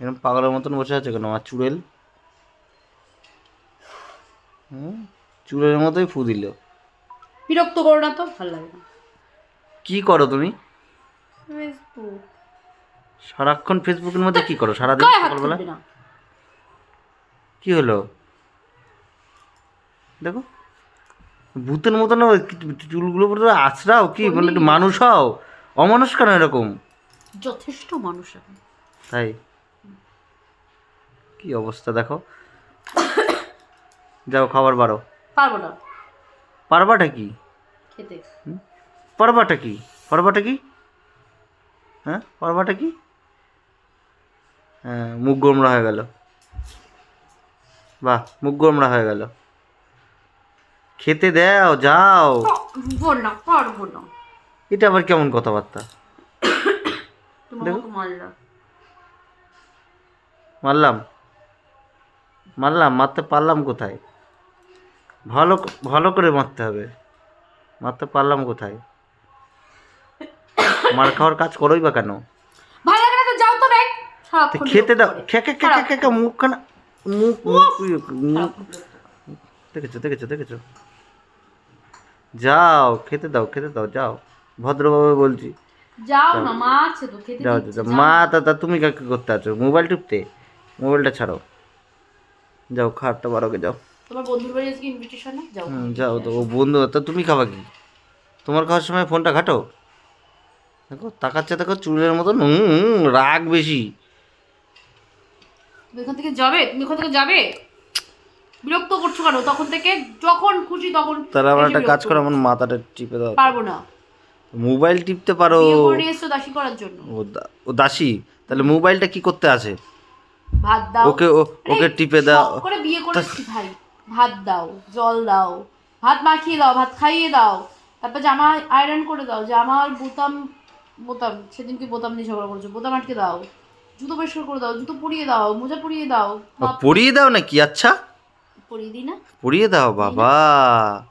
এরকম পাগলের মতন বসে আছে কেন? আমার চুড়েল। হুম? চুড়েলের মতোই ফু দিল। বিরক্ত করো না তো ভালো লাগে না। কি করো তুমি? ফেসবুক। সারাক্ষণ ফেসবুকের মধ্যে কি করো? সারাদিন গায়ে হাত সকালবেলা? তুলবে না। কি হলো? দেখো। ভূতের মতন চুলগুলো পুরো আছড়াও কি? মানে একটু মানুষ হও। অমানুষ কেন এরকম? যথেষ্ট মানুষ তাই? কি অবস্থা দেখো। যাও খাবার বারো পারব না। পারবাটা কি? খেতে। পারবাটা কি? পারবাটা কি? হ্যাঁ পারবাটা কি? হ্যাঁ মুখ গোমরা হয়ে গেল। বাহ মুখ গোমরা হয়ে গেল। খেতে দাও যাও। পারব না পারব না। এটা আবার কেমন কথাবার্তা? তোমার মতো মারলা মারলাম? মারলাম মারতে পারলাম কোথায়? ভালো ভালো করে মারতে হবে। মারতে পারলাম কোথায়? মার খাওয়ার কাজ করোই বা কেন? ভালো তো যাও তো ব্যাগ খেতে দাও। বিরক্ত করে। খেকে খেকে খেকে মুখখানা মুখ মুখ। দেখেছ দেখেছ দেখেছ? যাও খেতে দাও খেতে দাও যাও। ভদ্রভাবে বলছি। যাও না মা আছে তো খেতে যাও। মা তা তুমি কাকে করতে আছো? মোবাইল টিপতে? মোবাইলটা ছাড়ো। যাও খাটটা বারোকে যাও। তোমার বন্ধুর বাড়ি আজকে ইনভিটেশন না? যাও। যাও তো। ও বন্ধু তা তুমি খাবা কি? তোমার খাওয়ার সময় ফোনটা ঘাটো। দেখো তাকাচ্ছে দেখো চুলের মতন রাগ বেশি। তুমি এখান থেকে যাবে? তুমি এখান থেকে যাবে? বিরক্ত করছ কেন? তখন থেকে যখন খুশি তখন তাহলে আমার একটা কাজ করো আমার মাথাটা টিপে দাও। পারব না। মোবাইল টিপতে পারো। দাসী করার জন্য। ও দাসী? তাহলে মোবাইলটা কি করতে আছে? ভাত দাও। ওকে ও- ওকে টিপে দাও। করে বিয়ে করেছি ভাই। ভাত দাও জল দাও ভাত মাখিয়ে দাও ভাত খাইয়ে দাও। তারপর জামা আয়রন করে দাও জামার বোতাম বোতাম সেদিনকে বোতাম নিয়ে ঝগড়া করেছ বোতাম আটকে দাও। জুতো পরিষ্কার করে দাও জুতো পরিয়ে দাও মোজা পরিয়ে দাও পরিয়ে দাও নাকি? আচ্ছা। পরিয়ে দিই না। পরিয়ে দাও বাবা।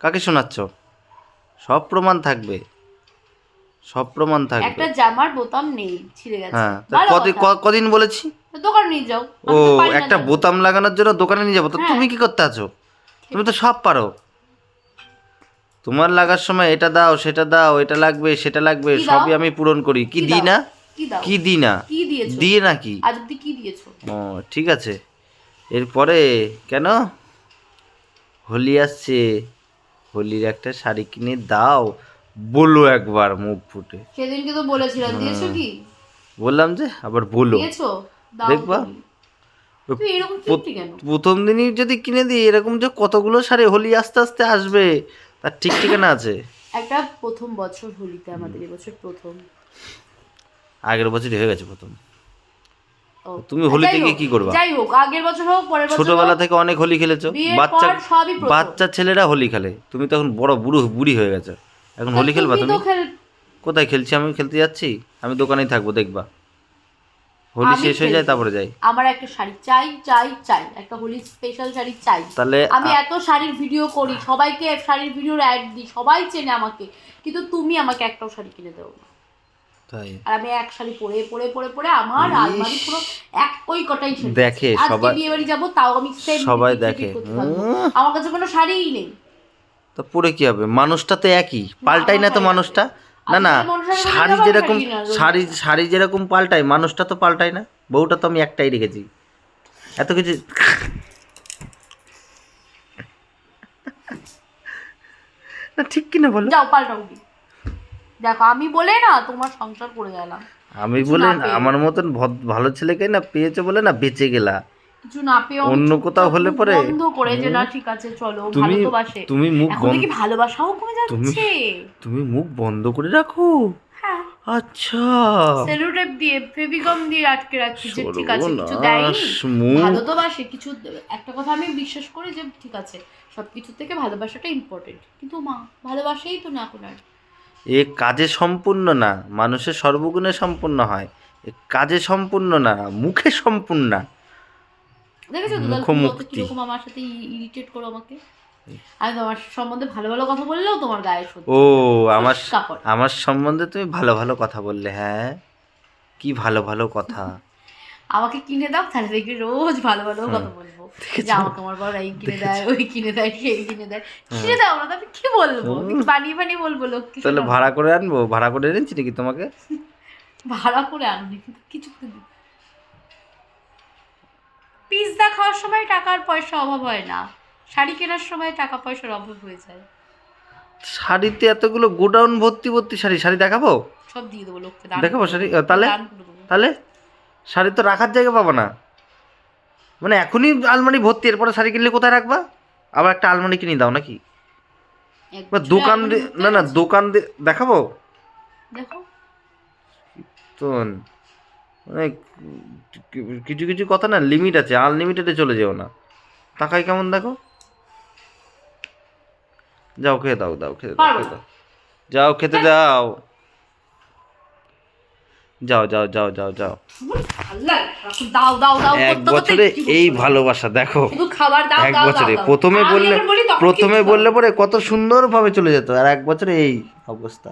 কাকে শোনাচ্ছ? সব প্রমাণ থাকবে। সব প্রমাণ থাকবে। একটা জামার বোতাম নেই ছিঁড়ে গেছে। হ্যাঁ কদিন বলেছি? দোকানে নিয়ে যাও। ও একটা বোতাম লাগানোর জন্য দোকানে নিয়ে যাব। তো হ্যাঁ। তুমি কি করতে আছো? তুমি তো সব পারো। তোমার লাগার সময় এটা দাও সেটা দাও এটা লাগবে সেটা লাগবে সবই আমি পূরণ করি। কি দিই না? কি দিই না? কি দিয়েছ? দিয়ে নাকি ও ঠিক আছে। এরপরে কেন? হোলি আসছে। হোলির একটা শাড়ি কিনে দাও। বলো একবার মুখ ফুটে। সেদিনকে তো বলেছিলাম দিয়েছ কি? বললাম যে আবার বলো। দিয়েছ? দেখবা? প্রথম দিনই যদি কিনে দিই এরকম যে কতগুলো শাড়ি হোলি আস্তে আস্তে আসবে তার ঠিক ঠিকানা আছে। একটা প্রথম বছর হোলিতে আমাদের এবছর প্রথম। আগের বছরই হয়ে গেছে প্রথম। তুমি হোলিতে গিয়ে কি করবা? যাই হোক আগের বছর হোক পরের বছর ছোটবেলা থেকে অনেক হোলি খেলেছো। বাচ্চা। বাচ্চা ছেলেরা হোলি খেলে। তুমি তো এখন বড় বুড়ো বুড়ি হয়ে গেছো। এখন হোলি খেলবা তুমি? কোথায় খেলছি? আমি খেলতে যাচ্ছি। আমি দোকানেই থাকব দেখবা। হোলি শেষ হয়ে যায় তারপরে যাই। আমার একটা শাড়ি চাই চাই চাই। একটা হোলি স্পেশাল শাড়ি চাই। তাহলে আমি এত শাড়ির ভিডিও করি সবাইকে শাড়ির ভিডিওর অ্যাড দিই সবাই চেনে আমাকে। কিন্তু তুমি আমাকে একটাও শাড়ি কিনে দেও না। তাই? আর আমি এক শাড়ি পরে পরে পরে পরে আমার আলমারি পুরো এক ওই কটাই শাড়ি। দেখে সবাই- বিয়ে বাড়ি যাব তাও আমি same সবাই দেখে। আমার কাছে কোনো শাড়িই নেই। তো পরে কি হবে? মানুষটা তো একই। পাল্টাই না তো মানুষটা? না না শাড়ি যেরকম শাড়ি শাড়ি যেরকম পাল্টায় মানুষটা তো পাল্টায় না। বউটা তো আমি একটাই রেখেছি। এত কিছু না ঠিক কিনা বলো? যাও পাল্টাও দেখো আমি বলে না তোমার সংসার করে গেলাম। আমি বলে আমার মতন ভালো ছেলেকে না পেয়েছ বলে না বেঁচে গেলা। কিছু না পেয়ে অন্য কোথাও হলে পরে? বন্ধ করে যে না ঠিক আছে চলো তুমি তুমি মুখ এখন ভালোবাসাও কমে যাচ্ছে। তুমি মুখ বন্ধ করে রাখো? হ্যাঁ। আচ্ছা। সেলুটেপ দিয়ে ফেভিগম দিয়ে আটকে রাখছি যে ঠিক আছে কিছু সর্বনাশ, দেয়নি। ভালো তো বাসে কিছু একটা কথা আমি বিশ্বাস করি যে ঠিক আছে সবকিছু থেকে ভালোবাসাটা ইম্পর্টেন্ট কিন্তু মা ভালোবাসাই তো না এখন এ কাজে সম্পূর্ণ না মানুষের সর্বগুণে সম্পূর্ণ হয়। এ কাজে সম্পূর্ণ না মুখে সম্পূর্ণ দেখেছ মুখোমুক্তি। কীরকম আমার সাথে ইরিটেট করো আমাকে। আমি তোমার সম্বন্ধে ভালো ভালো কথা বললেও তোমার গায়ে ও আমার আমার সম্বন্ধে তুমি ভালো ভালো কথা বললে হ্যাঁ? কি ভালো ভালো কথা? আমাকে কিনে দাও তাহলে দেখবি রোজ ভালো ভালো কথা বলব। যে আমাকে আমার বড় এই কিনে দেয় ওই কিনে দেয় সেই কিনে দেয়। কিনে দাও না তো আমি কি বলব? বানিয়ে বানিয়ে বলব লোককে তাহলে ভাড়া করে আনব? ভাড়া করে এনেছি নাকি তোমাকে? ভাড়া করে কিন্তু কিছু পিৎজা খাওয়ার সময় টাকার পয়সা অভাব হয় না। শাড়ি কেনার সময় টাকা পয়সার অভাব হয়ে যায়। শাড়িতে এতগুলো গোডাউন ভর্তি ভর্তি শাড়ি শাড়ি দেখাবো? সব দিয়ে দেবো লোককে দেখাবো শাড়ি? তাহলে। তাহলে? শাড়ি তো রাখার জায়গা পাবো না। মানে এখনই আলমারি ভর্তি এরপরে শাড়ি কিনলে কোথায় রাখবা? আবার একটা আলমারি কিনে দাও নাকি? বা দোকান না না দোকান দেখাবো? দেখো। তো মানে কিছু কিছু কথা না লিমিট আছে আনলিমিটেডে চলে যেও না। টাকায় কেমন দেখো? যাও খেয়ে দাও দাও খেতে দাও খেতে দাও। যাও খেতে দাও। যাও যাও যাও যাও যাও। দাও দাও দাও এক বছরে এই ভালোবাসা দেখো। খাবার দাও এক বছরে। প্রথমে বললে প্রথমে বললে পরে কত সুন্দরভাবে চলে যেত আর এক বছরে এই অবস্থা।